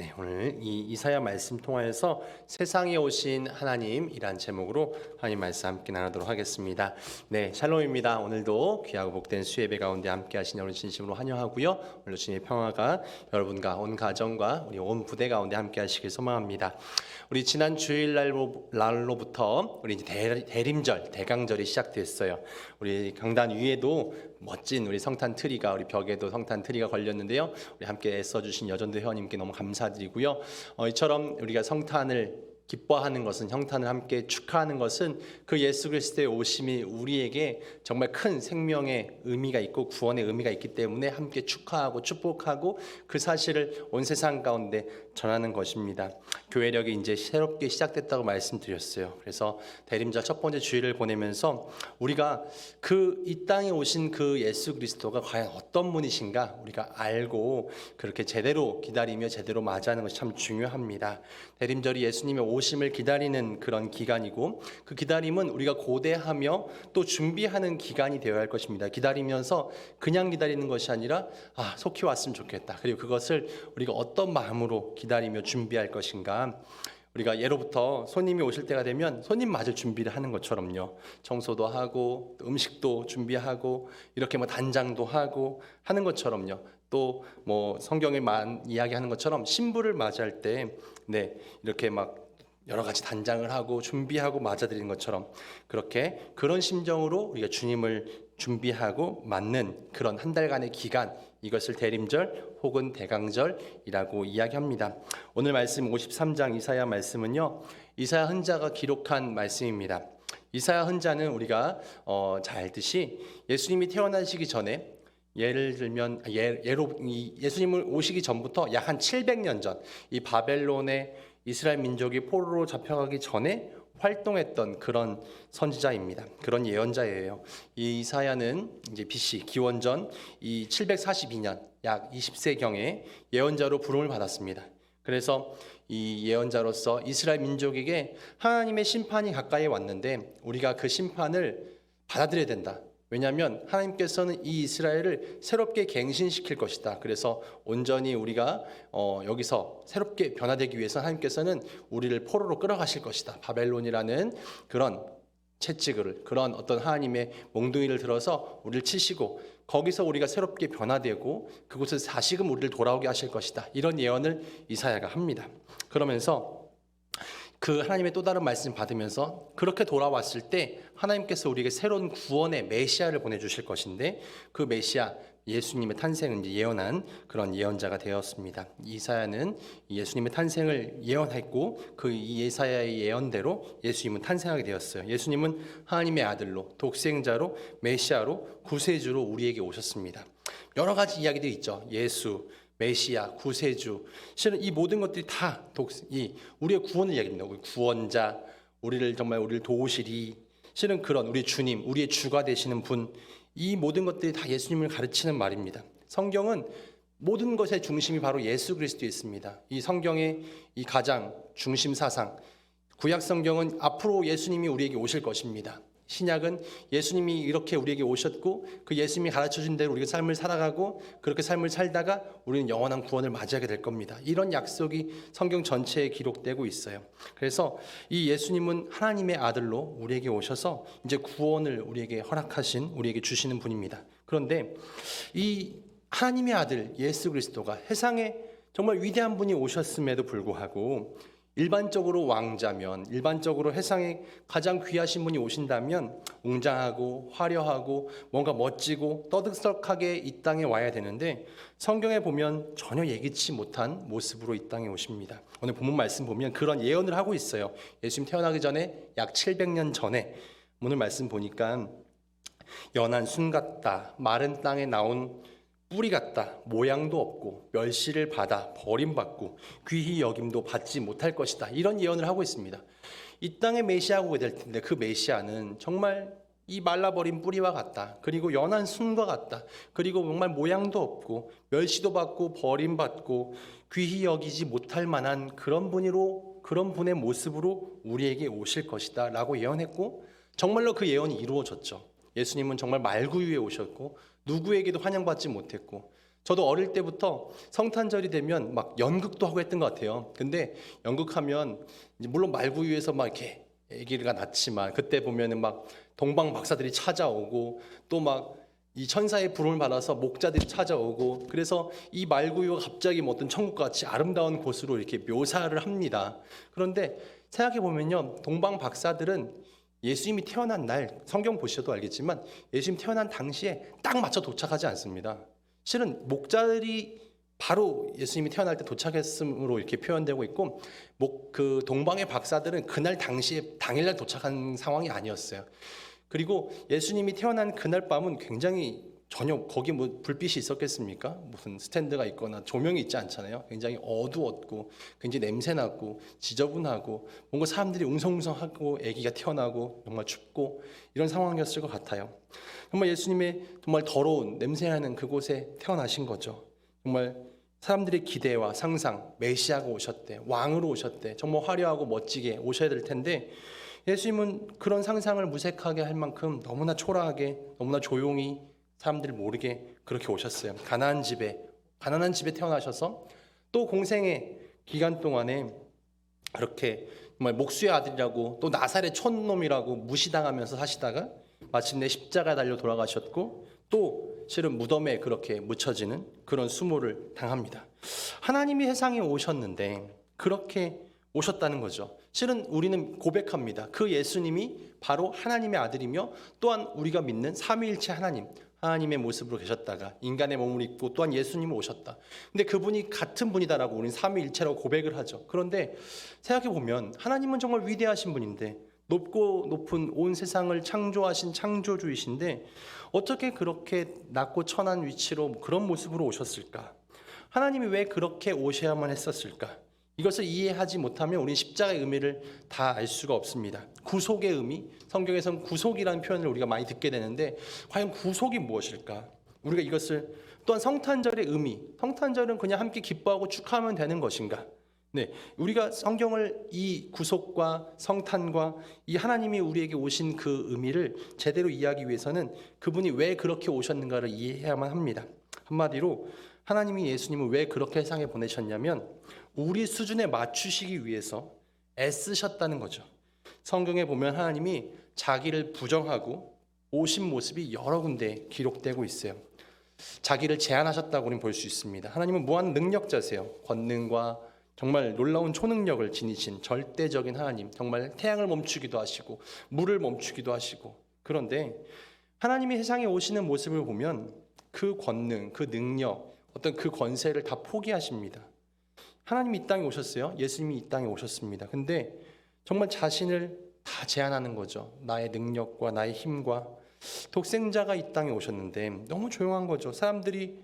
Eh. 네, 오늘 이 이사야 말씀 통하여서 세상에 오신 하나님이란 제목으로 하나님 말씀 함께 나누도록 하겠습니다. 네, 샬롬입니다. 오늘도 귀하고 복된 수예배 가운데 함께 하신 여러분 진심으로 환영하고요. 오늘 주님의 평화가 여러분과 온 가정과 우리 온 부대 가운데 함께 하시길 소망합니다. 우리 지난 주일 날로, 날로부터 우리 이제 대, 대림절, 대강절이 시작됐어요. 우리 강단 위에도 멋진 우리 성탄 트리가 우리 벽에도 성탄 트리가 걸렸는데요. 우리 함께 애써 주신 여전도 회원님께 너무 감사드리고 요. 어, 이처럼 우리가 성탄을 기뻐하는 것은 성탄을 함께 축하하는 것은 그 예수 그리스도의 오심이 우리에게 정말 큰 생명의 의미가 있고 구원의 의미가 있기 때문에 함께 축하하고 축복하고 그 사실을 온 세상 가운데 전하는 것입니다. 교회력이 이제 새롭게 시작됐다고 말씀드렸어요. 그래서 대림절 첫 번째 주일을 보내면서 우리가 그 이 땅에 오신 그 예수 그리스도가 과연 어떤 분이신가 우리가 알고 그렇게 제대로 기다리며 제대로 맞이하는 것이 참 중요합니다. 대림절이 예수님의 오심을 기다리는 그런 기간이고 그 기다림은 우리가 고대하며 또 준비하는 기간이 되어야 할 것입니다. 기다리면서 그냥 기다리는 것이 아니라 아 속히 왔으면 좋겠다. 그리고 그것을 우리가 어떤 마음으로 기다 리며 준비할 것인가 우리가 예로부터 손님이 오실 때가 되면 손님 맞을 준비를 하는 것처럼요. 청소도 하고 또 음식도 준비하고 이렇게 뭐 단장도 하고 하는 것처럼요. 또 뭐 성경에 만 이야기하는 것처럼 신부를 맞이할 때 네, 이렇게 막 여러 가지 단장을 하고 준비하고 맞아들이는 것처럼 그렇게 그런 심정으로 우리가 주님을 준비하고 맞는 그런 한 달간의 기간 이것을 대림절 혹은 대강절이라고 이야기합니다. 오늘 말씀 53장 이사야 말씀은요. 이사야 흔자가 기록한 말씀입니다. 이사야 흔자는 우리가 어, 잘 알듯이 예수님이 태어나시기 전에 예를 들면 예, 예로 이 예수님을 오시기 전부터 약 한 700년 전 이 바벨론의 이스라엘 민족이 포로로 잡혀가기 전에 활동했던 그런 선지자입니다. 그런 예언자예요. 이 이사야는 이제 BC 기원전 이 742년 약 20세경에 예언자로 부름을 받았습니다. 그래서 이 예언자로서 이스라엘 민족에게 하나님의 심판이 가까이 왔는데 우리가 그 심판을 받아들여야 된다. 왜냐하면 하나님께서는 이 이스라엘을 새롭게 갱신시킬 것이다. 그래서 온전히 우리가 어, 여기서 새롭게 변화되기 위해서 하나님께서는 우리를 포로로 끌어가실 것이다. 바벨론이라는 그런 채찍을 그런 어떤 하나님의 몽둥이를 들어서 우리를 치시고 거기서 우리가 새롭게 변화되고 그곳에서 다시금 우리를 돌아오게 하실 것이다. 이런 예언을 이사야가 합니다. 그러면서 그 하나님의 또 다른 말씀 받으면서 그렇게 돌아왔을 때 하나님께서 우리에게 새로운 구원의 메시아를 보내주실 것인데 그 메시아 예수님의 탄생을 예언한 그런 예언자가 되었습니다. 이사야는 예수님의 탄생을 예언했고 그 예사야의 예언대로 예수님은 탄생하게 되었어요. 예수님은 하나님의 아들로 독생자로 메시아로 구세주로 우리에게 오셨습니다. 여러 가지 이야기들이 있죠. 예수, 메시아, 구세주. 실은 이 모든 것들이 다 독, 이 우리의 구원을 이야기합니다. 우리 구원자, 우리를 정말 우리를 도우시리. 실은 그런 우리 주님, 우리의 주가 되시는 분. 이 모든 것들이 다 예수님을 가르치는 말입니다. 성경은 모든 것의 중심이 바로 예수 그리스도에 있습니다. 이 성경의 이 가장 중심 사상. 구약 성경은 앞으로 예수님이 우리에게 오실 것입니다. 신약은 예수님이 이렇게 우리에게 오셨고 그 예수님이 가르쳐 준 대로 우리가 삶을 살아가고 그렇게 삶을 살다가 우리는 영원한 구원을 맞이하게 될 겁니다. 이런 약속이 성경 전체에 기록되고 있어요. 그래서 이 예수님은 하나님의 아들로 우리에게 오셔서 이제 구원을 우리에게 허락하신 우리에게 주시는 분입니다. 그런데 이 하나님의 아들 예수 그리스도가 세상에 정말 위대한 분이 오셨음에도 불구하고 일반적으로 왕자면 일반적으로 세상에 가장 귀하신 분이 오신다면 웅장하고 화려하고 뭔가 멋지고 떠들썩하게 이 땅에 와야 되는데 성경에 보면 전혀 예기치 못한 모습으로 이 땅에 오십니다. 오늘 본문 말씀 보면 그런 예언을 하고 있어요. 예수님 태어나기 전에 약 700년 전에 오늘 말씀 보니까 연한 순 같다 마른 땅에 나온 뿌리 같다. 모양도 없고 멸시를 받아 버림받고 귀히 여김도 받지 못할 것이다. 이런 예언을 하고 있습니다. 이 땅에 메시아가 오게 될 텐데 그 메시아는 정말 이 말라버린 뿌리와 같다. 그리고 연한 순과 같다. 그리고 정말 모양도 없고 멸시도 받고 버림받고 귀히 여기지 못할 만한 그런 분으로 그런 분의 모습으로 우리에게 오실 것이다라고 예언했고 정말로 그 예언이 이루어졌죠. 예수님은 정말 말구 위에 오셨고 누구에게도 환영받지 못했고 저도 어릴 때부터 성탄절이 되면 막 연극도 하고 했던 것 같아요. 근데 연극하면 물론 말구유에서 막 이렇게 아기가 낳지만 그때 보면은 막 동방 박사들이 찾아오고 또 막 이 천사의 부름을 받아서 목자들이 찾아오고 그래서 이 말구유가 갑자기 뭐 어떤 천국 같이 아름다운 곳으로 이렇게 묘사를 합니다. 그런데 생각해 보면요, 동방 박사들은 예수님이 태어난 날 성경 보셔도 알겠지만 예수님 태어난 당시에 딱 맞춰 도착하지 않습니다. 실은 목자들이 바로 예수님이 태어날 때 도착했음으로 이렇게 표현되고 있고 목 그 동방의 박사들은 그날 당시에 당일날 도착한 상황이 아니었어요. 그리고 예수님이 태어난 그날 밤은 굉장히 전혀 거기 뭐 불빛이 있었겠습니까? 무슨 스탠드가 있거나 조명이 있지 않잖아요. 굉장히 어두웠고 굉장히 냄새나고 지저분하고 뭔가 사람들이 웅성웅성하고 아기가 태어나고 정말 춥고 이런 상황이었을 것 같아요. 정말 예수님의 정말 더러운 냄새나는 그곳에 태어나신 거죠. 정말 사람들의 기대와 상상, 메시아가 오셨대, 왕으로 오셨대, 정말 화려하고 멋지게 오셔야 될 텐데 예수님은 그런 상상을 무색하게 할 만큼 너무나 초라하게, 너무나 조용히 사람들 모르게 그렇게 오셨어요. 가난한 집에, 가난한 집에 태어나셔서 또 공생의 기간 동안에 그렇게 목수의 아들이라고 또 나사렛 촌놈이라고 무시당하면서 사시다가 마침내 십자가 달려 돌아가셨고 또 실은 무덤에 그렇게 묻혀지는 그런 수모를 당합니다. 하나님이 세상에 오셨는데 그렇게 오셨다는 거죠. 실은 우리는 고백합니다. 그 예수님이 바로 하나님의 아들이며 또한 우리가 믿는 삼위일체 하나님, 하나님의 모습으로 계셨다가 인간의 몸을 입고 또한 예수님을 오셨다. 근데 그분이 같은 분이다라고 우리는 삼위일체라고 고백을 하죠. 그런데 생각해 보면 하나님은 정말 위대하신 분인데 높고 높은 온 세상을 창조하신 창조주이신데 어떻게 그렇게 낮고 천한 위치로 그런 모습으로 오셨을까? 하나님이 왜 그렇게 오셔야만 했었을까? 이것을 이해하지 못하면 우리는 십자가의 의미를 다 알 수가 없습니다. 구속의 의미, 성경에서는 구속이라는 표현을 우리가 많이 듣게 되는데 과연 구속이 무엇일까? 우리가 이것을 또한 성탄절의 의미, 성탄절은 그냥 함께 기뻐하고 축하하면 되는 것인가? 네, 우리가 성경을 이 구속과 성탄과 이 하나님이 우리에게 오신 그 의미를 제대로 이해하기 위해서는 그분이 왜 그렇게 오셨는가를 이해해야만 합니다. 한마디로 하나님이 예수님을 왜 그렇게 세상에 보내셨냐면 우리 수준에 맞추시기 위해서 애쓰셨다는 거죠. 성경에 보면 하나님이 자기를 부정하고 오신 모습이 여러 군데 기록되고 있어요. 자기를 제한하셨다고 우리는 볼 수 있습니다. 하나님은 무한 능력자세요. 권능과 정말 놀라운 초능력을 지니신 절대적인 하나님, 정말 태양을 멈추기도 하시고 물을 멈추기도 하시고 그런데 하나님이 세상에 오시는 모습을 보면 그 권능, 그 능력, 어떤 그 권세를 다 포기하십니다. 하나님이 이 땅에 오셨어요. 예수님이 이 땅에 오셨습니다. 근데 정말 자신을 다 제한하는 거죠. 나의 능력과 나의 힘과 독생자가 이 땅에 오셨는데 너무 조용한 거죠. 사람들이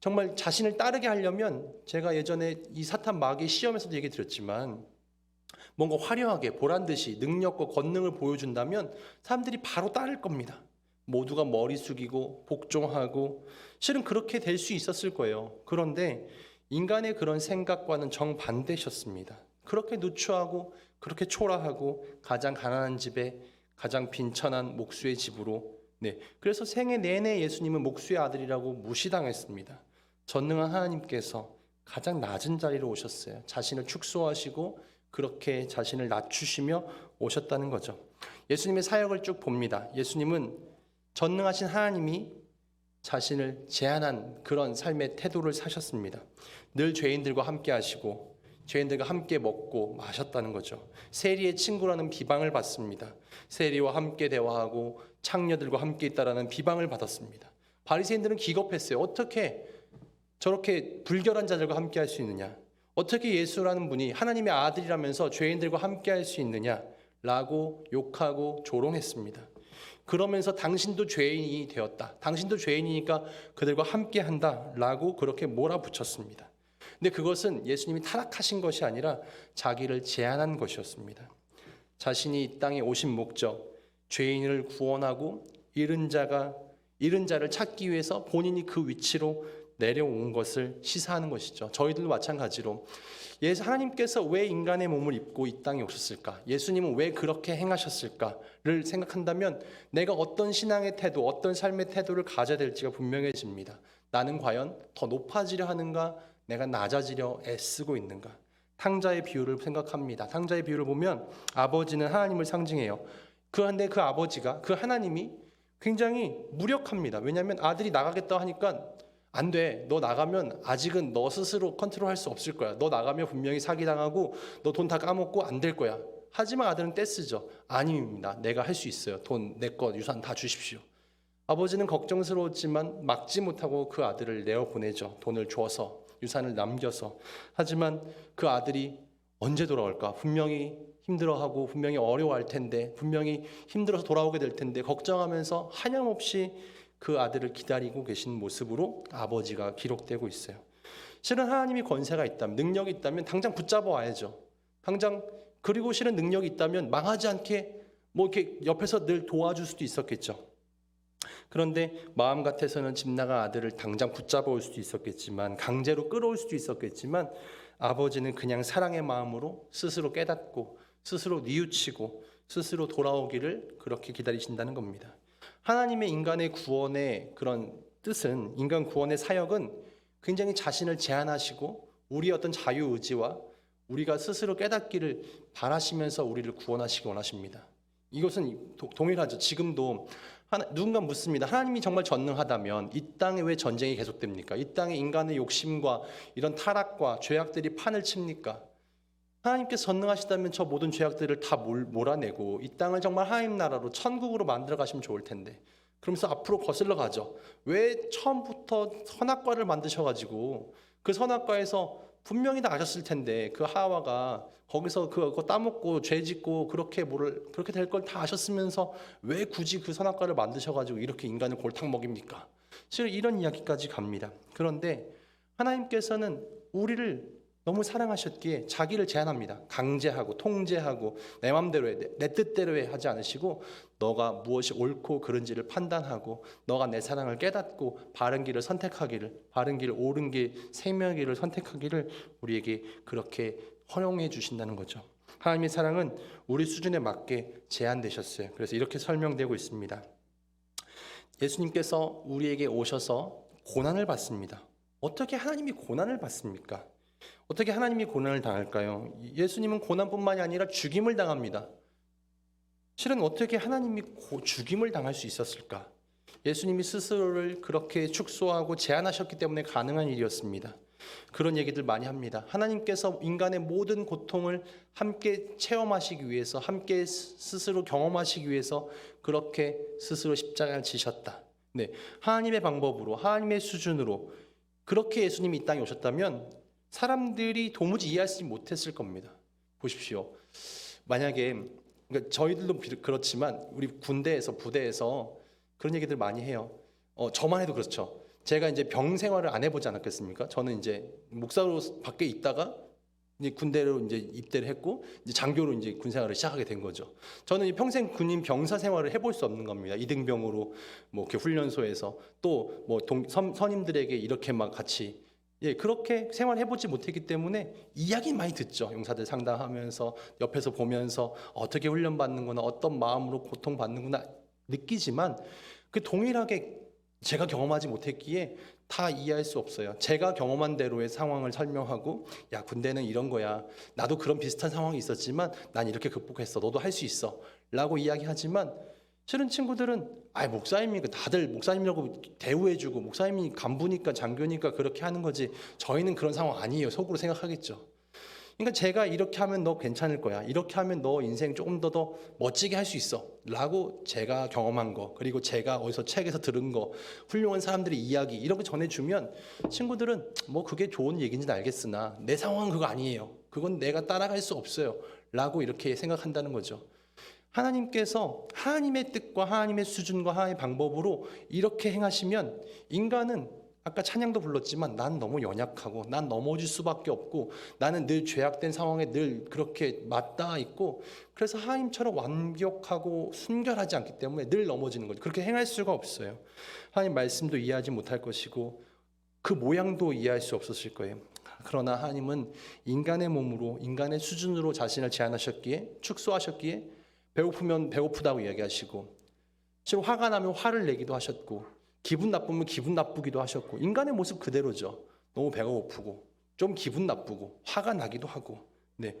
정말 자신을 따르게 하려면 제가 예전에 이 사탄 마귀 시험에서도 얘기 드렸지만 뭔가 화려하게 보란 듯이 능력과 권능을 보여준다면 사람들이 바로 따를 겁니다. 모두가 머리 숙이고 복종하고 실은 그렇게 될 수 있었을 거예요. 그런데 인간의 그런 생각과는 정반대셨습니다. 그렇게 누추하고 그렇게 초라하고 가장 가난한 집에 가장 빈천한 목수의 집으로 네. 그래서 생애 내내 예수님은 목수의 아들이라고 무시당했습니다. 전능한 하나님께서 가장 낮은 자리로 오셨어요. 자신을 축소하시고 그렇게 자신을 낮추시며 오셨다는 거죠. 예수님의 사역을 쭉 봅니다. 예수님은 전능하신 하나님이 자신을 제한한 그런 삶의 태도를 사셨습니다. 늘 죄인들과 함께 하시고 죄인들과 함께 먹고 마셨다는 거죠. 세리의 친구라는 비방을 받습니다. 세리와 함께 대화하고 창녀들과 함께 있다라는 비방을 받았습니다. 바리새인들은 기겁했어요. 어떻게 저렇게 불결한 자들과 함께 할 수 있느냐? 어떻게 예수라는 분이 하나님의 아들이라면서 죄인들과 함께 할 수 있느냐? 라고 욕하고 조롱했습니다. 그러면서 당신도 죄인이 되었다. 당신도 죄인이니까 그들과 함께 한다. 라고 그렇게 몰아붙였습니다. 근데 그것은 예수님이 타락하신 것이 아니라 자기를 제한한 것이었습니다. 자신이 이 땅에 오신 목적, 죄인을 구원하고 잃은 자가 잃은 자를 찾기 위해서 본인이 그 위치로 내려온 것을 시사하는 것이죠. 저희들도 마찬가지로 예수 하나님께서 왜 인간의 몸을 입고 이 땅에 오셨을까? 예수님은 왜 그렇게 행하셨을까를 생각한다면 내가 어떤 신앙의 태도, 어떤 삶의 태도를 가져야 될지가 분명해집니다. 나는 과연 더 높아지려 하는가? 내가 낮아지려 애쓰고 있는가? 탕자의 비유를 생각합니다. 탕자의 비유를 보면 아버지는 하나님을 상징해요. 그런데 그 아버지가 그 하나님이 굉장히 무력합니다. 왜냐하면 아들이 나가겠다 하니까 안 돼. 너 나가면 아직은 너 스스로 컨트롤할 수 없을 거야. 너 나가면 분명히 사기당하고 너 돈 다 까먹고 안 될 거야. 하지만 아들은 떼쓰죠. 아닙니다. 내가 할 수 있어요. 돈, 내 것, 유산 다 주십시오. 아버지는 걱정스러웠지만 막지 못하고 그 아들을 내어 보내죠. 돈을 줘서 유산을 남겨서. 하지만 그 아들이 언제 돌아올까? 분명히 힘들어하고 분명히 어려워할 텐데 분명히 힘들어서 돌아오게 될 텐데 걱정하면서 한염없이 그 아들을 기다리고 계신 모습으로 아버지가 기록되고 있어요. 실은 하나님이 권세가 있다면 능력이 있다면 당장 붙잡아 와야죠. 당장 그리고 실은 능력이 있다면 망하지 않게 뭐 이렇게 옆에서 늘 도와줄 수도 있었겠죠. 그런데 마음 같아서는 집 나간 아들을 당장 붙잡아 올 수도 있었겠지만 강제로 끌어올 수도 있었겠지만 아버지는 그냥 사랑의 마음으로 스스로 깨닫고 스스로 뉘우치고 스스로 돌아오기를 그렇게 기다리신다는 겁니다. 하나님의 인간의 구원의 그런 뜻은 인간 구원의 사역은 굉장히 자신을 제한하시고 우리의 어떤 자유 의지와 우리가 스스로 깨닫기를 바라시면서 우리를 구원하시기 원하십니다. 이것은 도- 동일하죠. 지금도 하나, 누군가 묻습니다. 하나님이 정말 전능하다면 이 땅에 왜 전쟁이 계속됩니까? 이 땅에 인간의 욕심과 이런 타락과 죄악들이 판을 칩니까? 하나님께서 전능하시다면 저 모든 죄악들을 다 몰, 몰아내고 이 땅을 정말 하나님 나라로 천국으로 만들어 가시면 좋을 텐데 그러면서 앞으로 거슬러 가죠. 왜 처음부터 선악과를 만드셔가지고 그 선악과에서 분명히 다 아셨을 텐데 그 하와가 거기서 그거 따먹고 죄 짓고 그렇게 뭐를 그렇게 될 걸 다 아셨으면서 왜 굳이 그 선악과를 만드셔 가지고 이렇게 인간을 골탕 먹입니까? 실은 이런 이야기까지 갑니다. 그런데 하나님께서는 우리를 너무 사랑하셨기에 자기를 제한합니다. 강제하고 통제하고 내 맘대로 해, 내, 내 뜻대로 해 하지 않으시고 너가 무엇이 옳고 그른지를 판단하고 너가 내 사랑을 깨닫고 바른 길을 선택하기를 바른 길 옳은 길 생명의 길을 선택하기를 우리에게 그렇게 허용해 주신다는 거죠. 하나님의 사랑은 우리 수준에 맞게 제한되셨어요. 그래서 이렇게 설명되고 있습니다. 예수님께서 우리에게 오셔서 고난을 받습니다. 어떻게 하나님이 고난을 받습니까? 어떻게 하나님이 고난을 당할까요? 예수님은 고난뿐만이 아니라 죽임을 당합니다. 실은 어떻게 하나님이 고- 죽임을 당할 수 있었을까? 예수님이 스스로를 그렇게 축소하고 제한하셨기 때문에 가능한 일이었습니다. 그런 얘기들 많이 합니다. 하나님께서 인간의 모든 고통을 함께 체험하시기 위해서, 함께 스- 스스로 경험하시기 위해서 그렇게 스스로 십자가를 지셨다. 네, 하나님의 방법으로, 하나님의 수준으로 그렇게 예수님이 이 땅에 오셨다면 사람들이 도무지 이해하지 못했을 겁니다. 보십시오. 만약에 그러니까 저희들도 비- 그렇지만 우리 군대에서 부대에서 그런 얘기들 많이 해요. 어, 저만 해도 그렇죠. 제가 이제 병 생활을 안 해보지 않았겠습니까? 저는 이제 목사로 밖에 있다가 이제 군대로 이제 입대를 했고 이제 장교로 이제 군 생활을 시작하게 된 거죠. 저는 이 평생 군인 병사 생활을 해볼 수 없는 겁니다. 이등병으로 뭐 이렇게 훈련소에서 또 뭐 선임들에게 이렇게 막 같이 예 그렇게 생활해보지 못했기 때문에 이야기 많이 듣죠. 용사들 상담하면서 옆에서 보면서 어떻게 훈련받는구나 어떤 마음으로 고통받는구나 느끼지만 그 동일하게 제가 경험하지 못했기에 다 이해할 수 없어요. 제가 경험한 대로의 상황을 설명하고 야 군대는 이런 거야. 나도 그런 비슷한 상황이 있었지만 난 이렇게 극복했어. 너도 할 수 있어. 라고 이야기하지만 실은 친구들은 아 목사님이니까 다들 목사님이라고 대우해주고 목사님이 간부니까 장교니까 그렇게 하는 거지 저희는 그런 상황 아니에요. 속으로 생각하겠죠. 그러니까 제가 이렇게 하면 너 괜찮을 거야. 이렇게 하면 너 인생 조금 더 더 멋지게 할 수 있어. 라고 제가 경험한 거 그리고 제가 어디서 책에서 들은 거 훌륭한 사람들의 이야기 이렇게 전해주면 친구들은 뭐 그게 좋은 얘기인지는 알겠으나 내 상황은 그거 아니에요. 그건 내가 따라갈 수 없어요. 라고 이렇게 생각한다는 거죠 하나님께서 하나님의 뜻과 하나님의 수준과 하나님의 방법으로 이렇게 행하시면 인간은 아까 찬양도 불렀지만 난 너무 연약하고 난 넘어질 수밖에 없고 나는 늘 죄악된 상황에 늘 그렇게 맞닿아 있고 그래서 하나님처럼 완벽하고 순결하지 않기 때문에 늘 넘어지는 거죠. 그렇게 행할 수가 없어요. 하나님 말씀도 이해하지 못할 것이고 그 모양도 이해할 수 없었을 거예요. 그러나 하나님은 인간의 몸으로 인간의 수준으로 자신을 제한하셨기에 축소하셨기에 배고프면 배고프다고 이야기하시고 실 화가 나면 화를 내기도 하셨고 기분 나쁘면 기분 나쁘기도 하셨고 인간의 모습 그대로죠. 너무 배가 고프고 좀 기분 나쁘고 화가 나기도 하고. 네.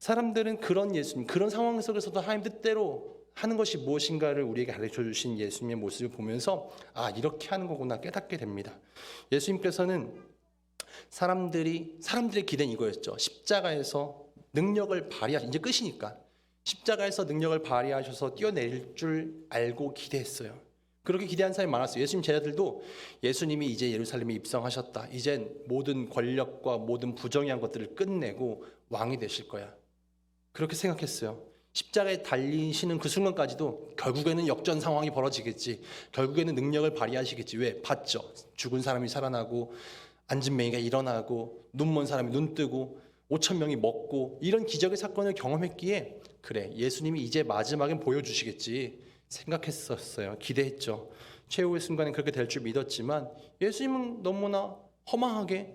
사람들은 그런 예수님, 그런 상황 속에서도 하나님 뜻대로 하는 것이 무엇인가를 우리에게 가르쳐 주신 예수님의 모습을 보면서 아, 이렇게 하는 거구나 깨닫게 됩니다. 예수님께서는 사람들이 사람들의 기대는 이거였죠. 십자가에서 능력을 발휘하 이제 끝이니까 십자가에서 능력을 발휘하셔서 뛰어내릴 줄 알고 기대했어요. 그렇게 기대한 사람이 많았어요. 예수님 제자들도 예수님이 이제 예루살렘에 입성하셨다. 이젠 모든 권력과 모든 부정의한 것들을 끝내고 왕이 되실 거야. 그렇게 생각했어요. 십자가에 달리시는 그 순간까지도 결국에는 역전 상황이 벌어지겠지. 결국에는 능력을 발휘하시겠지. 왜? 봤죠. 죽은 사람이 살아나고 앉은 맹이가 일어나고 눈먼 사람이 눈 뜨고 5천 명이 먹고 이런 기적의 사건을 경험했기에 그래 예수님이 이제 마지막엔 보여주시겠지 생각했었어요. 기대했죠. 최후의 순간엔 그렇게 될 줄 믿었지만 예수님은 너무나 허망하게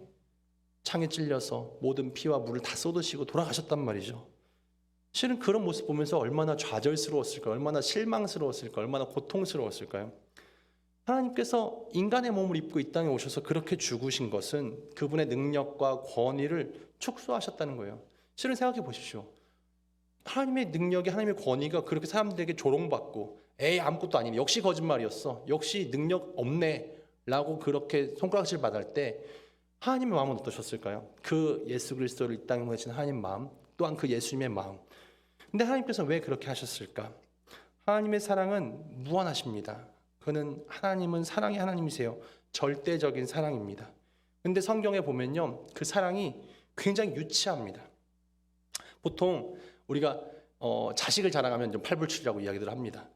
창에 찔려서 모든 피와 물을 다 쏟으시고 돌아가셨단 말이죠. 실은 그런 모습 보면서 얼마나 좌절스러웠을까, 얼마나 실망스러웠을까, 얼마나 고통스러웠을까요? 하나님께서 인간의 몸을 입고 이 땅에 오셔서 그렇게 죽으신 것은 그분의 능력과 권위를 축소하셨다는 거예요. 실은 생각해 보십시오. 하나님의 능력이 하나님의 권위가 그렇게 사람들에게 조롱받고 에이 아무것도 아니네 역시 거짓말이었어 역시 능력 없네라고 그렇게 손가락질 받을 때 하나님의 마음은 어떠셨을까요? 그 예수 그리스도를 이 땅에 보내신 하나님 마음 또한 그 예수님의 마음 근데 하나님께서 왜 그렇게 하셨을까? 하나님의 사랑은 무한하십니다. 그는 하나님은 사랑의 하나님이세요. 절대적인 사랑입니다. 근데 성경에 보면요. 그 사랑이 굉장히 유치합니다. 보통 우리가 어, 자식을 자랑하면 좀 팔불출이라고 이야기를 합니다.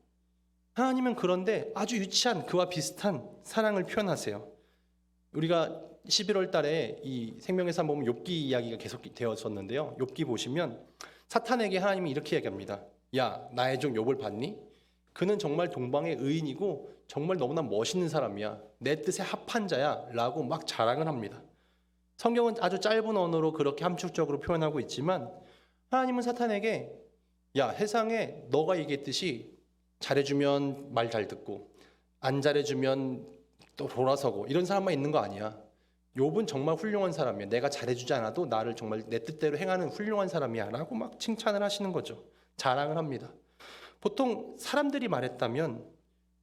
하나님은 그런데 아주 유치한 그와 비슷한 사랑을 표현하세요. 우리가 11월 달에 이 생명의 삶 보면 욥기 이야기가 계속 되었었는데요. 욥기 보시면 사탄에게 하나님이 이렇게 얘기합니다. 야, 나의 종 욥을 봤니? 그는 정말 동방의 의인이고 정말 너무나 멋있는 사람이야. 내 뜻에 합한 자야라고 막 자랑을 합니다. 성경은 아주 짧은 언어로 그렇게 함축적으로 표현하고 있지만 하나님은 사탄에게 야, 세상에 너가 얘기했듯이 잘해주면 말 잘 듣고 안 잘해주면 또 돌아서고 이런 사람만 있는 거 아니야. 욥은 정말 훌륭한 사람이야. 내가 잘해주지 않아도 나를 정말 내 뜻대로 행하는 훌륭한 사람이야라고 막 칭찬을 하시는 거죠. 자랑을 합니다. 보통 사람들이 말했다면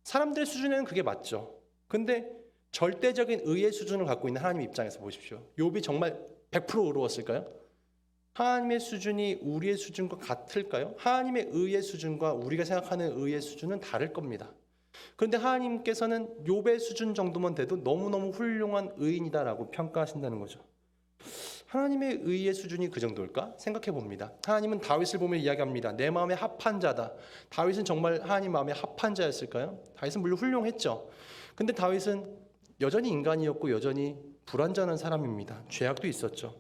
사람들 수준에는 그게 맞죠. 근데 절대적인 의의 수준을 갖고 있는 하나님 입장에서 보십시오. 욥이 정말 100% 의로웠을까요? 하나님의 수준이 우리의 수준과 같을까요? 하나님의 의의 수준과 우리가 생각하는 의의 수준은 다를 겁니다. 그런데 하나님께서는 욥의 수준 정도만 돼도 너무너무 훌륭한 의인이다라고 평가하신다는 거죠. 하나님의 의의 수준이 그 정도일까? 생각해 봅니다. 하나님은 다윗을 보면 이야기합니다. 내 마음에 합한 자다. 다윗은 정말 하나님 마음에 합한 자였을까요? 다윗은 물론 훌륭했죠. 근데 다윗은 여전히 인간이었고 여전히 불완전한 사람입니다. 죄악도 있었죠.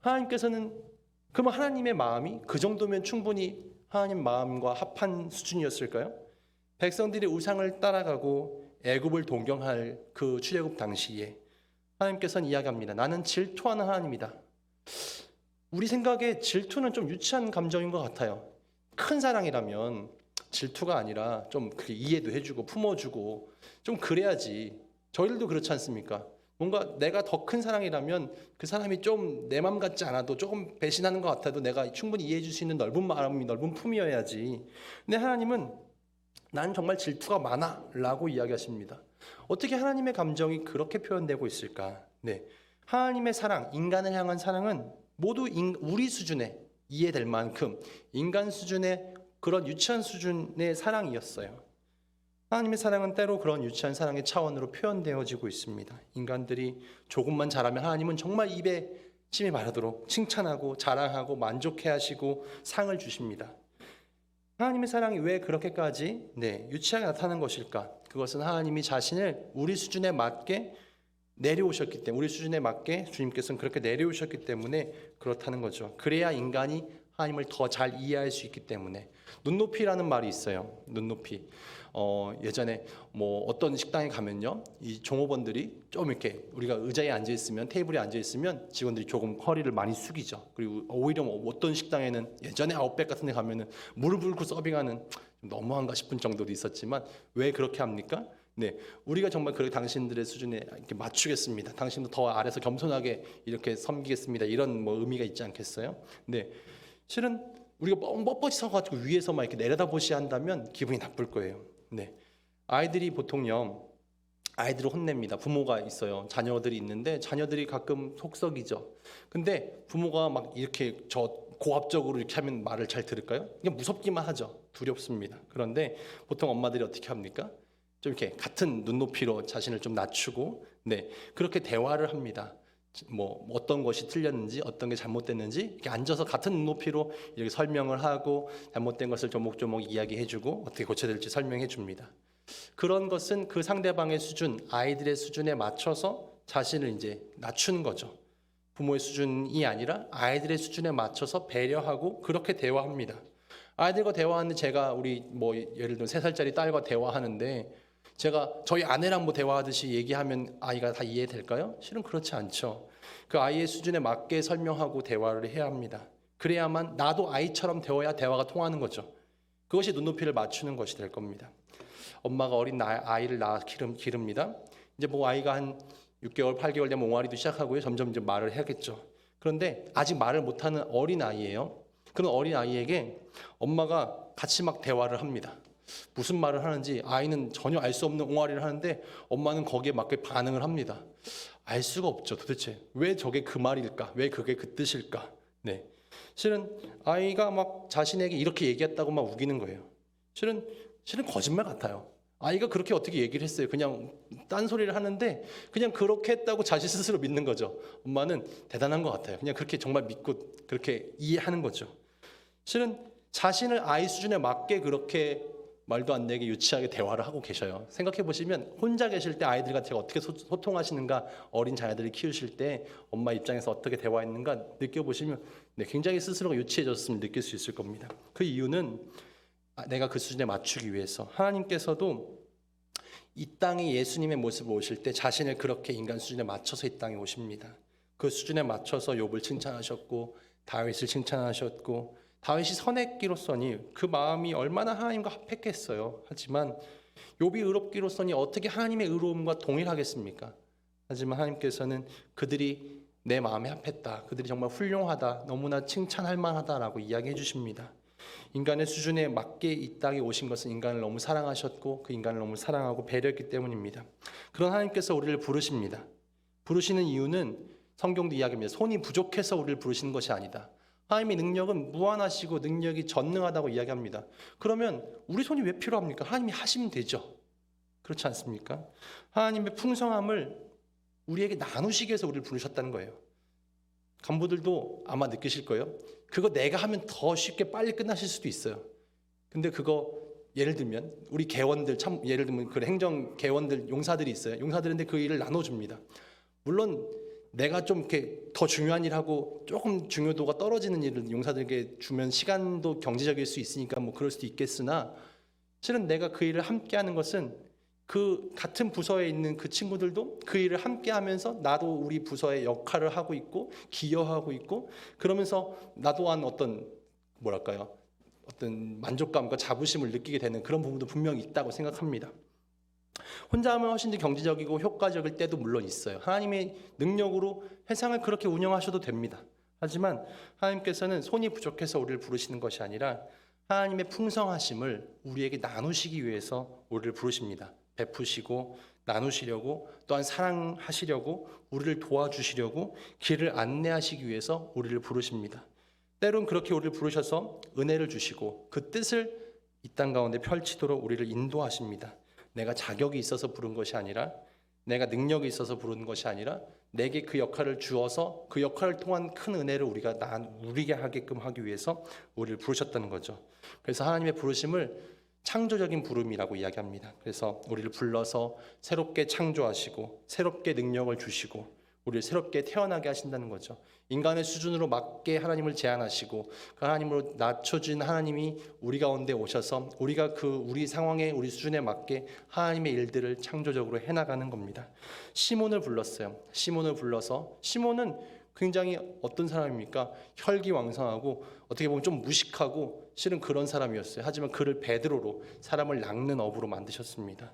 하나님께서는 그러면 하나님의 마음이 그 정도면 충분히 하나님 마음과 합한 수준이었을까요? 백성들이 우상을 따라가고 애굽을 동경할 그 출애굽 당시에 하나님께서는 이야기합니다. 나는 질투하는 하나님이다. 우리 생각에 질투는 좀 유치한 감정인 것 같아요. 큰 사랑이라면 질투가 아니라 좀 이해도 해주고 품어주고 좀 그래야지. 저희들도 그렇지 않습니까? 뭔가 내가 더 큰 사랑이라면 그 사람이 좀내맘 같지 않아도 조금 배신하는 것 같아도 내가 충분히 이해해 줄 수 있는 넓은 마음이 넓은 품이어야지. 근데 하나님은 난 정말 질투가 많아 라고 이야기하십니다. 어떻게 하나님의 감정이 그렇게 표현되고 있을까? 네. 하나님의 사랑, 인간을 향한 사랑은 모두 인, 우리 수준에 이해될 만큼 인간 수준의 그런 유치한 수준의 사랑이었어요. 하나님의 사랑은 때로 그런 유치한 사랑의 차원으로 표현되어지고 있습니다. 인간들이 조금만 잘하면 하나님은 정말 입에 침이 마르도록 칭찬하고 자랑하고 만족해 하시고 상을 주십니다. 하나님의 사랑이 왜 그렇게까지 네, 유치하게 나타나는 것일까? 그것은 하나님이 자신을 우리 수준에 맞게 내려오셨기 때문에 우리 수준에 맞게 주님께서는 그렇게 내려오셨기 때문에 그렇다는 거죠. 그래야 인간이 하나님을 더 잘 이해할 수 있기 때문에 눈높이라는 말이 있어요. 눈높이. 어, 예전에 뭐 어떤 식당에 가면요, 이 종업원들이 좀 이렇게 우리가 의자에 앉아 있으면 테이블에 앉아 있으면 직원들이 조금 허리를 많이 숙이죠. 그리고 오히려 뭐 어떤 식당에는 예전에 아웃백 같은 데 가면은 무릎 꿇고 서빙하는 좀 너무한가 싶은 정도도 있었지만 왜 그렇게 합니까? 네, 우리가 정말 그 당신들의 수준에 이렇게 맞추겠습니다. 당신도 더 아래서 겸손하게 이렇게 섬기겠습니다. 이런 뭐 의미가 있지 않겠어요? 네, 실은 우리가 뻣뻣이 서가지고 위에서만 이렇게 내려다보시 한다면 기분이 나쁠 거예요. 네, 아이들이 보통요. 아이들을 혼냅니다. 부모가 있어요. 자녀들이 있는데 자녀들이 가끔 속썩이죠. 근데 부모가 막 이렇게 저 고압적으로 이렇게 하면 말을 잘 들을까요? 그냥 무섭기만 하죠. 두렵습니다. 그런데 보통 엄마들이 어떻게 합니까? 좀 이렇게 같은 눈높이로 자신을 좀 낮추고 네 그렇게 대화를 합니다. 뭐 어떤 것이 틀렸는지 어떤 게 잘못됐는지 이렇게 앉아서 같은 눈높이로 이렇게 설명을 하고 잘못된 것을 조목조목 이야기해주고 어떻게 고쳐야 될지 설명해 줍니다. 그런 것은 그 상대방의 수준, 아이들의 수준에 맞춰서 자신을 이제 낮추는 거죠. 부모의 수준이 아니라 아이들의 수준에 맞춰서 배려하고 그렇게 대화합니다. 아이들과 대화하는데 제가 우리 뭐 예를 들면 세 살짜리 딸과 대화하는데 제가 저희 아내랑 뭐 대화하듯이 얘기하면 아이가 다 이해될까요? 실은 그렇지 않죠. 그 아이의 수준에 맞게 설명하고 대화를 해야 합니다. 그래야만 나도 아이처럼 되어야 대화가 통하는 거죠. 그것이 눈높이를 맞추는 것이 될 겁니다. 엄마가 어린 나- 아이를 낳아 기름, 기릅니다. 이제 뭐 아이가 한 6개월, 8개월 되면 옹알이도 시작하고요. 점점 이제 말을 해야겠죠. 그런데 아직 말을 못하는 어린 아이예요. 그런 어린 아이에게 엄마가 같이 막 대화를 합니다. 무슨 말을 하는지 아이는 전혀 알 수 없는 옹알이를 하는데 엄마는 거기에 맞게 반응을 합니다. 알 수가 없죠. 도대체 왜 저게 그 말일까? 왜 그게 그 뜻일까? 네. 실은 아이가 막 자신에게 이렇게 얘기했다고 막 우기는 거예요. 실은 실은 거짓말 같아요. 아이가 그렇게 어떻게 얘기를 했어요. 그냥 딴소리를 하는데 그냥 그렇게 했다고 자신 스스로 믿는 거죠. 엄마는 대단한 것 같아요. 그냥 그렇게 정말 믿고 그렇게 이해하는 거죠. 실은 자신을 아이 수준에 맞게 그렇게 말도 안 되게 유치하게 대화를 하고 계셔요. 생각해 보시면 혼자 계실 때 아이들과 제가 어떻게 소, 소통하시는가 어린 자녀들을 키우실 때 엄마 입장에서 어떻게 대화했는가 느껴보시면 네, 굉장히 스스로가 유치해졌음을 느낄 수 있을 겁니다. 그 이유는 아, 내가 그 수준에 맞추기 위해서 하나님께서도 이 땅에 예수님의 모습을 오실 때 자신을 그렇게 인간 수준에 맞춰서 이 땅에 오십니다. 그 수준에 맞춰서 욥을 칭찬하셨고 다윗을 칭찬하셨고 다윗이 선했기로서니 그 마음이 얼마나 하나님과 합했겠어요. 하지만 욥이 의롭기로서니 어떻게 하나님의 의로움과 동일하겠습니까? 하지만 하나님께서는 그들이 내 마음에 합했다. 그들이 정말 훌륭하다. 너무나 칭찬할 만하다라고 이야기해 주십니다. 인간의 수준에 맞게 이 땅에 오신 것은 인간을 너무 사랑하셨고 그 인간을 너무 사랑하고 배려했기 때문입니다. 그런 하나님께서 우리를 부르십니다. 부르시는 이유는 성경도 이야기합니다. 손이 부족해서 우리를 부르시는 것이 아니다. 하나님의 능력은 무한하시고 능력이 전능하다고 이야기합니다. 그러면 우리 손이 왜 필요합니까? 하나님이 하시면 되죠. 그렇지 않습니까? 하나님의 풍성함을 우리에게 나누시기 위해서 우리를 부르셨다는 거예요. 간부들도 아마 느끼실 거예요. 그거 내가 하면 더 쉽게 빨리 끝나실 수도 있어요. 근데 그거 예를 들면 우리 개원들 참 예를 들면 그 행정 개원들 용사들이 있어요. 용사들인데 그 일을 나눠줍니다. 물론 내가 좀 이렇게 더 중요한 일하고 조금 중요도가 떨어지는 일을 용사들에게 주면 시간도 경제적일 수 있으니까 뭐 그럴 수도 있겠으나 실은 내가 그 일을 함께 하는 것은 그 같은 부서에 있는 그 친구들도 그 일을 함께 하면서 나도 우리 부서의 역할을 하고 있고 기여하고 있고 그러면서 나도 한 어떤 뭐랄까요 어떤 만족감과 자부심을 느끼게 되는 그런 부분도 분명히 있다고 생각합니다. 혼자 하면 훨씬 더 경제적이고 효과적일 때도 물론 있어요. 하나님의 능력으로 세상을 그렇게 운영하셔도 됩니다. 하지만 하나님께서는 손이 부족해서 우리를 부르시는 것이 아니라 하나님의 풍성하심을 우리에게 나누시기 위해서 우리를 부르십니다. 베푸시고 나누시려고 또한 사랑하시려고 우리를 도와주시려고 길을 안내하시기 위해서 우리를 부르십니다. 때론 그렇게 우리를 부르셔서 은혜를 주시고 그 뜻을 이 땅 가운데 펼치도록 우리를 인도하십니다. 내가 자격이 있어서 부른 것이 아니라 내가 능력이 있어서 부른 것이 아니라 내게 그 역할을 주어서 그 역할을 통한 큰 은혜를 우리가 나 누리게 하게끔 하기 위해서 우리를 부르셨다는 거죠. 그래서 하나님의 부르심을 창조적인 부름이라고 이야기합니다. 그래서 우리를 불러서 새롭게 창조하시고 새롭게 능력을 주시고 우리를 새롭게 태어나게 하신다는 거죠. 인간의 수준으로 맞게 하나님을 제안하시고 그 하나님으로 낮춰진 하나님이 우리 가운데 오셔서 우리가 그 우리 상황에 우리 수준에 맞게 하나님의 일들을 창조적으로 해나가는 겁니다. 시몬을 불렀어요. 시몬을 불러서 시몬은 굉장히 어떤 사람입니까? 혈기왕성하고 어떻게 보면 좀 무식하고 실은 그런 사람이었어요. 하지만 그를 베드로로 사람을 낚는 어부로 만드셨습니다.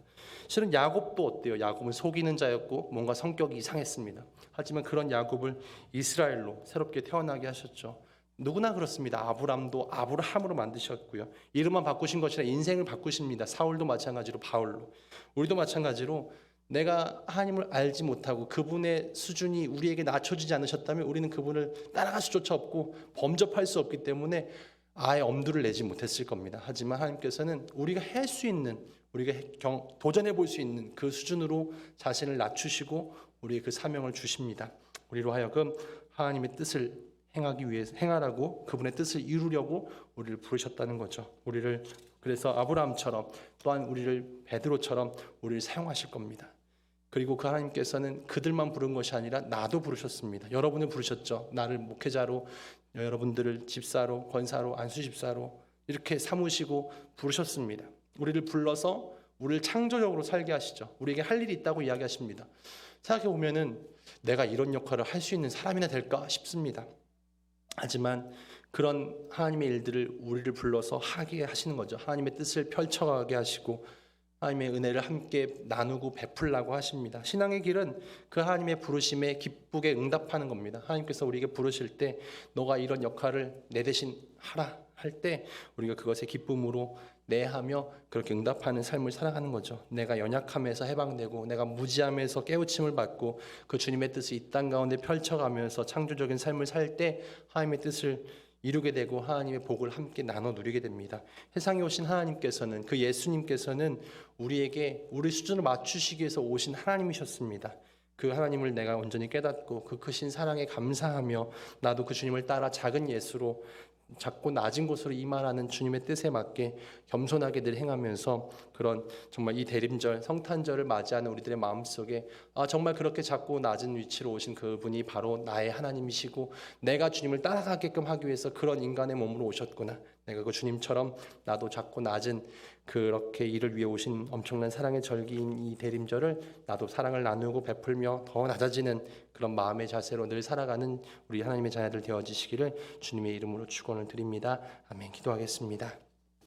실은 야곱도 어때요? 야곱은 속이는 자였고 뭔가 성격이 이상했습니다. 하지만 그런 야곱을 이스라엘로 새롭게 태어나게 하셨죠. 누구나 그렇습니다. 아브람도 아브라함으로 만드셨고요. 이름만 바꾸신 것이 아니라 인생을 바꾸십니다. 사울도 마찬가지로 바울로. 우리도 마찬가지로 내가 하나님을 알지 못하고 그분의 수준이 우리에게 낮춰지지 않으셨다면 우리는 그분을 따라갈 수조차 없고 범접할 수 없기 때문에 아예 엄두를 내지 못했을 겁니다. 하지만 하나님께서는 우리가 할 수 있는 우리가 경, 도전해 볼 수 있는 그 수준으로 자신을 낮추시고 우리의 그 사명을 주십니다. 우리로 하여금 하나님의 뜻을 행하기 위해서 행하라고 그분의 뜻을 이루려고 우리를 부르셨다는 거죠. 우리를 그래서 아브라함처럼 또한 우리를 베드로처럼 우리를 사용하실 겁니다. 그리고 그 하나님께서는 그들만 부른 것이 아니라 나도 부르셨습니다. 여러분을 부르셨죠. 나를 목회자로 여러분들을 집사로 권사로 안수 집사로 이렇게 삼으시고 부르셨습니다. 우리를 불러서 우리를 창조적으로 살게 하시죠. 우리에게 할 일이 있다고 이야기하십니다. 생각해 보면은 내가 이런 역할을 할 수 있는 사람이나 될까 싶습니다. 하지만 그런 하나님의 일들을 우리를 불러서 하게 하시는 거죠. 하나님의 뜻을 펼쳐가게 하시고 하나님의 은혜를 함께 나누고 베풀라고 하십니다. 신앙의 길은 그 하나님의 부르심에 기쁘게 응답하는 겁니다. 하나님께서 우리에게 부르실 때 너가 이런 역할을 내 대신 하라 할 때 우리가 그것에 기쁨으로 내하며 그렇게 응답하는 삶을 살아가는 거죠. 내가 연약함에서 해방되고 내가 무지함에서 깨우침을 받고 그 주님의 뜻을 이 땅 가운데 펼쳐가면서 창조적인 삶을 살 때 하나님의 뜻을 이루게 되고 하나님의 복을 함께 나눠 누리게 됩니다. 세상에 오신 하나님께서는 그 예수님께서는 우리에게 우리 수준을 맞추시기 위해서 오신 하나님이셨습니다. 그 하나님을 내가 온전히 깨닫고 그 크신 사랑에 감사하며 나도 그 주님을 따라 작은 예수로 작고 낮은 곳으로 이만하는 주님의 뜻에 맞게 겸손하게 늘 행하면서 그런 정말 이 대림절 성탄절을 맞이하는 우리들의 마음속에 아 정말 그렇게 작고 낮은 위치로 오신 그분이 바로 나의 하나님이시고 내가 주님을 따라가게끔 하기 위해서 그런 인간의 몸으로 오셨구나. 내가 그 주님처럼 나도 작고 낮은 그렇게 이를 위해 오신 엄청난 사랑의 절기인 이 대림절을 나도 사랑을 나누고 베풀며 더 낮아지는 그런 마음의 자세로 늘 살아가는 우리 하나님의 자녀들 되어지시기를 주님의 이름으로 축원을 드립니다. 아멘. 기도하겠습니다.